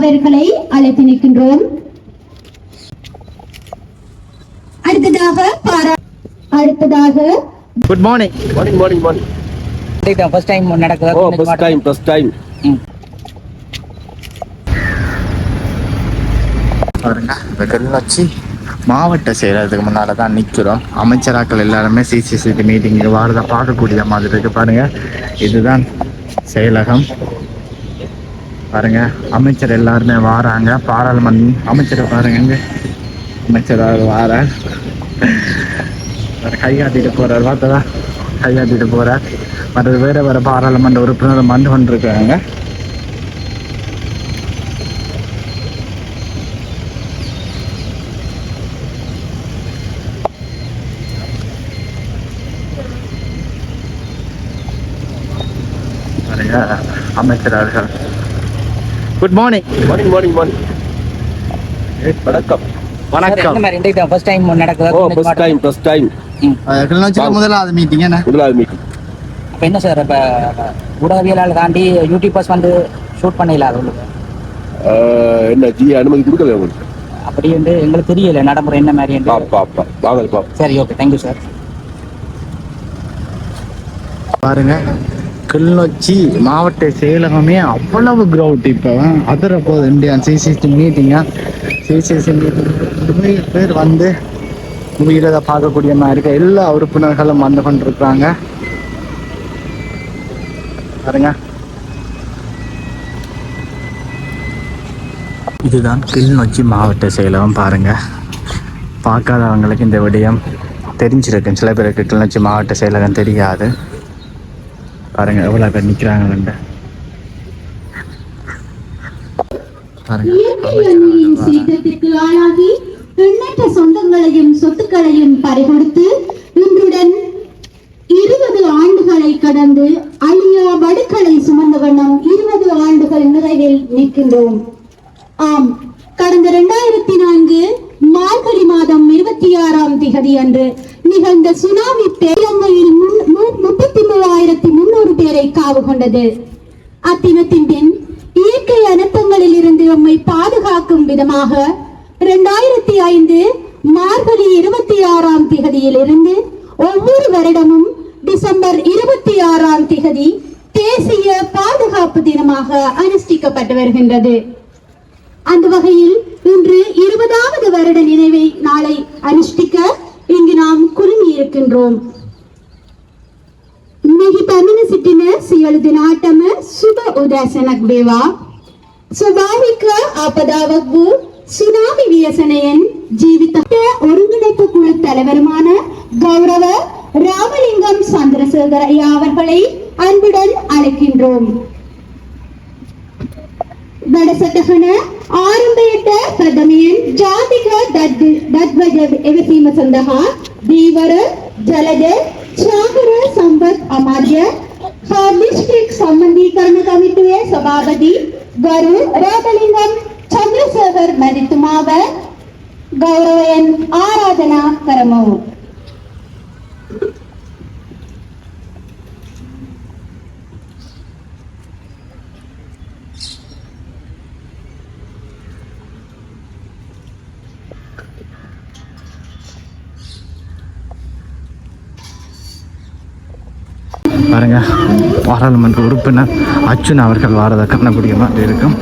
அவர்களை அழைத்து நிற்கின்றோம். அடுத்ததாக பாரா அடுத்ததாக good morning morning morning morning first time நடக்குது? ஓ ஃபர்ஸ்ட் டைம் ஃபர்ஸ்ட் டைம் பாருங்க இந்த கிளிநொச்சி மாவட்ட செயலகத்துக்கு முன்னால தான் நிற்கிறோம் அமைச்சராக்கள் எல்லாருமே சிசிசிடி மீட்டிங் வாரதை பார்க்கக்கூடிய மாதிரி இருக்கு. பாருங்க இதுதான் செயலகம். பாருங்க அமைச்சர் எல்லாருமே வாராங்க. பாராளுமன்ற அமைச்சரை பாருங்க. அமைச்சராக வார. கையாட்டிட்டு போறார். பார்த்ததா? கையாட்டிட்டு போறார். மற்ற வேற வேற பாராளுமன்ற உறுப்பினர் மண்டு கொண்டிருக்காங்க பாருங்க அமைச்சர் அவர்கள் good morning morning morning morning வணக்கம். வணக்கம். ஃபர்ஸ்ட் டைம் நடக்குது? ஓ ஃபர்ஸ்ட் டைம் ஃபர்ஸ்ட் டைம் கிளிநொச்சியில் முதலாவது மீட்டிங் என்ன? முதலாவது மீட்டிங் அப்ப என்ன சார் இப்ப ஊடகவியலாளர் தாண்டி யூடியூபர்ஸ் வந்து ஷூட் பண்ணல அது உங்களுக்கு? என்ன ஜி அனுமதி கொடுக்கல உங்களுக்கு? அப்படி வந்து எங்களுக்கு தெரியல நடைமுறை என்ன மாதிரி வாங்க சரி ஓகே தேங்க்யூ சார் பாருங்க. கிளிநொச்சி மாவட்ட செயலகமே அவ்வளவு கிரவுட் இப்போ. அதர போகுது இந்தியன் சிசிசி மீட்டிங்காக சிசிசி மீட்டிங் பேர் வந்து உயிரதை பார்க்கக்கூடிய மாதிரி இருக்க. எல்லா உறுப்பினர்களும் வந்து கொண்டிருக்கிறாங்க. பாருங்க. இதுதான் கிளிநொச்சி மாவட்ட செயலகம் பாருங்க. பார்க்காதவங்களுக்கு இந்த விடயம் தெரிஞ்சிருக்கு சில பேருக்கு கிளிநொச்சி மாவட்ட செயலகம் தெரியாது. பாருங்க எவ்வளவு பேர் ஆளாகி எண்ணற்ற சொந்தங்களையும் சொத்துக்களையும் பறிகொடுத்து இன்றுடன் இருபது ஆண்டுகளை கடந்து அழியா வடுக்களை சுமந்த வண்ணம் இருபது ஆண்டுகள் நிறைவில் நிற்கின்றோம். ஆம் கடந்த இரண்டாயிரத்தி நான்கு மார்கழி மாதம் இருபத்தி ஆறாம் திகதி அன்று நிகழ்ந்த சுனாமி மு- முப்பத்தி மூவாயிரத்தி நாட்டியரை காவு கொண்டது. அத்தினத்தின் பின் இயற்கை அனர்த்தங்களில் இருந்து நம்மை பாதுகாக்கும் விதமாக இரண்டாயிரத்தி ஐந்து மார்கழி இருபத்தி ஆறாம் திகதியில் இருந்து ஒவ்வொரு வருடமும் டிசம்பர் இருபத்தி ஆறாம் திகதி தேசிய பாதுகாப்பு தினமாக அனுஷ்டிக்கப்பட்டு வருகின்றது. அந்த வகையில் இன்று இருபதாவது வருட நினைவை நாளை அனுஷ்டிக்க இங்கு நாம் குழுமி இருக்கின்றோம் සිටින සියලු දෙනාටම සුබ උදෑසනක් වේවා. ස්වභාවික ආපදාවක් වූ சுனாமி வியசனையின் ஜீவித்த ஒருங்கிணைப்பு குழு தலைவருமான கௌரவ ராமலிங்கம் சந்திரசேகர் ஐயா அவர்களை அன்புடன் அழைக்கின்றோம் වැඩසටහන ආරම්භයට ප්‍රථමයෙන් ජාතික දත්- දත්වජ එවසීම සඳහා දීවර ජලද චාකර ફોર ડિસ્ટ્રિક્ટ સંબંધી કર્મ કમિટીએ સભાપતિ ગરુ ரோகலிங்கம் சந்திரசேகர் மதித்துமாவ கௌரவ என் ஆராதனா கரமவும் பாருங்க. பாராளுமன்ற உறுப்பினர் அர்ஜுன் அவர்கள் வாரதை காணக்கூடிய மாதிரி இருக்கும்.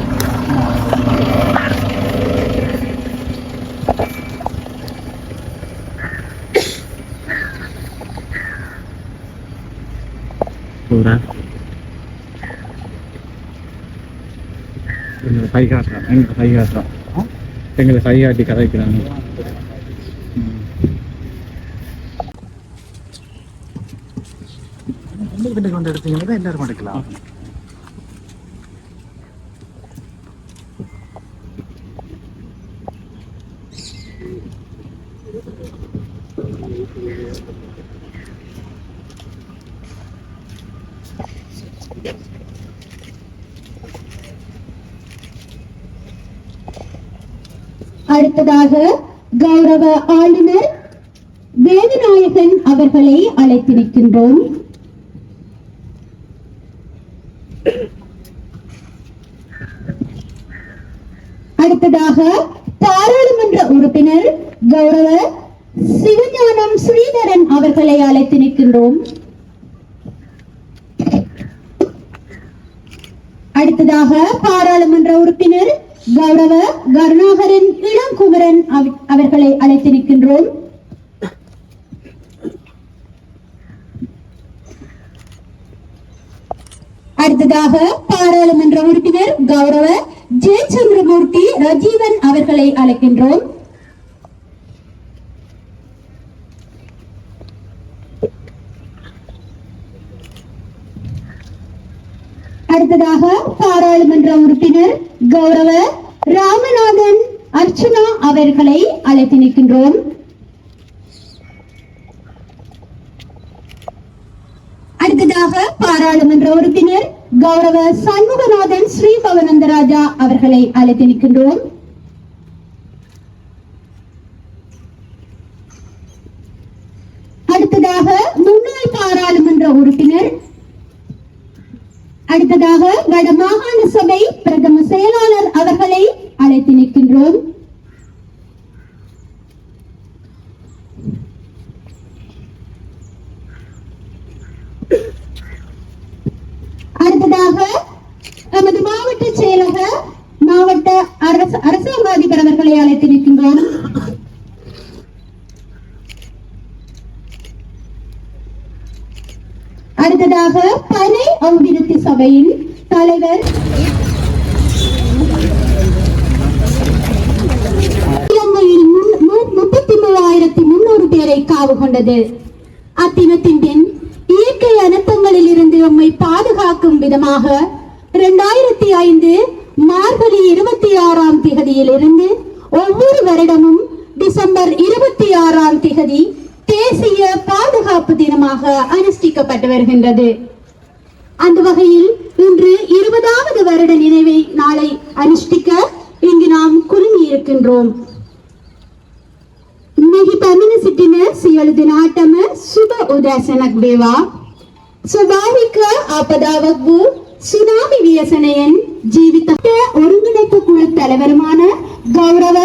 எங்களை கை காட்டுறான் எங்களை கை காட்டுறான் எங்களை கை காட்டி கதைக்கிறாங்க. என்ன கொண்டு எடுத்தீங்கன்னா எல்லாரும் எடுக்கலாம். அடுத்ததாக கௌரவ ஆளுநர் வேதநாயகன் அவர்களை அழைத்திருக்கின்றோம். அடுத்ததாக பாராளுமன்ற உறுப்பினர் கௌரவ சிவஞானம் ஸ்ரீதரன் அவர்களை அழைத்து நிற்கின்றோம். அடுத்ததாக பாராளுமன்ற உறுப்பினர் கௌரவ கருணாகரன் இளங்குமரன் அவர்களை அழைத்து நிற்கின்றோம். அடுத்ததாக பாராளுமன்ற உறுப்பினர் கௌரவ ஜெயச்சந்திரமூர்த்தி ரஜீவன் அவர்களை அழைக்கின்றோம். அடுத்ததாக பாராளுமன்ற உறுப்பினர் கௌரவ ராமநாதன் அர்ச்சனா அவர்களை அழைத்து நிற்கின்றோம். அடுத்ததாக பாராளுமன்ற உறுப்பினர் கௌரவ சண்முகநாதன் ஸ்ரீ பவனந்தராஜா அவர்களை அழைத்து நிற்கின்றோம் அடுத்ததாக முன்னாள் பாராளுமன்ற உறுப்பினர் அடுத்ததாக வட மாகாண சபை பிரதம செயலாளர் அவர்களை அழைத்து நிற்கின்றோம் அடுத்ததாக நமது மாவட்ட செயலக மாவட்ட அரச அரசாங்க அதிபர் அவர்களை அடுத்ததாக பனை அபிவிருத்தி சபையின் தலைவர். இலங்கையில் முப்பத்தி மூவாயிரத்தி முன்னூறு பேரை காவு கொண்டது. அத்தினத்தின் பின் இயற்கை அனர்த்தங்களில் இருந்து நம்மை பாதுகாக்கும் விதமாக இரண்டாயிரத்தி ஐந்து மார்கழி இருபத்தி ஆறாம் திகதியில் இருந்து ஒவ்வொரு வருடமும் டிசம்பர் இருபத்தி ஆறாம் திகதி தேசிய பாதுகாப்பு தினமாக அனுஷ்டிக்கப்பட்டு வருகின்றது அந்த வகையில் இன்று இருபதாவது வருட நினைவை நாளை அனுஷ்டிக்க இங்கு நாம் குழுமி இருக்கின்றோம் මෙහි පැමිණ සිටින සියලු දෙනාටම සුබ උදෑසනක් වේවා. ස්වභාවික ආපදාවක් වූ சுனாமி வியசனையின் ஜீவித்த ஒருங்கிணைப்பு குழு தலைவருமான கௌரவ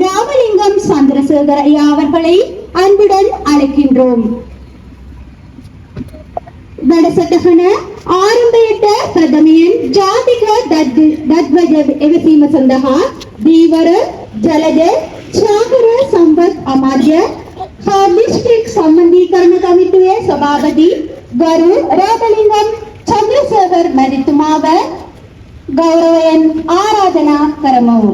ராமலிங்கம் சந்திரசேகர் ஐயா அவர்களை அன்புடன் அழைக்கின்றோம் වැඩසටහන ආරම්භයට ප්‍රථමයෙන් ජාතික දත්වජ එවසීම සඳහා දීවර ජලජ චාකර සම්පත් අමාත්‍ය හා ඩිස්ට්‍රික් සම්බන්ධීකරණ කමිටුවේ සභාපති ගරු ಚಂದ್ರಶೇಖರ್ ಮರಿತುಮಾವರ್ ಗೌರವ ಎನ್ ಆರಾಧನಾ ಕರಮೂರ್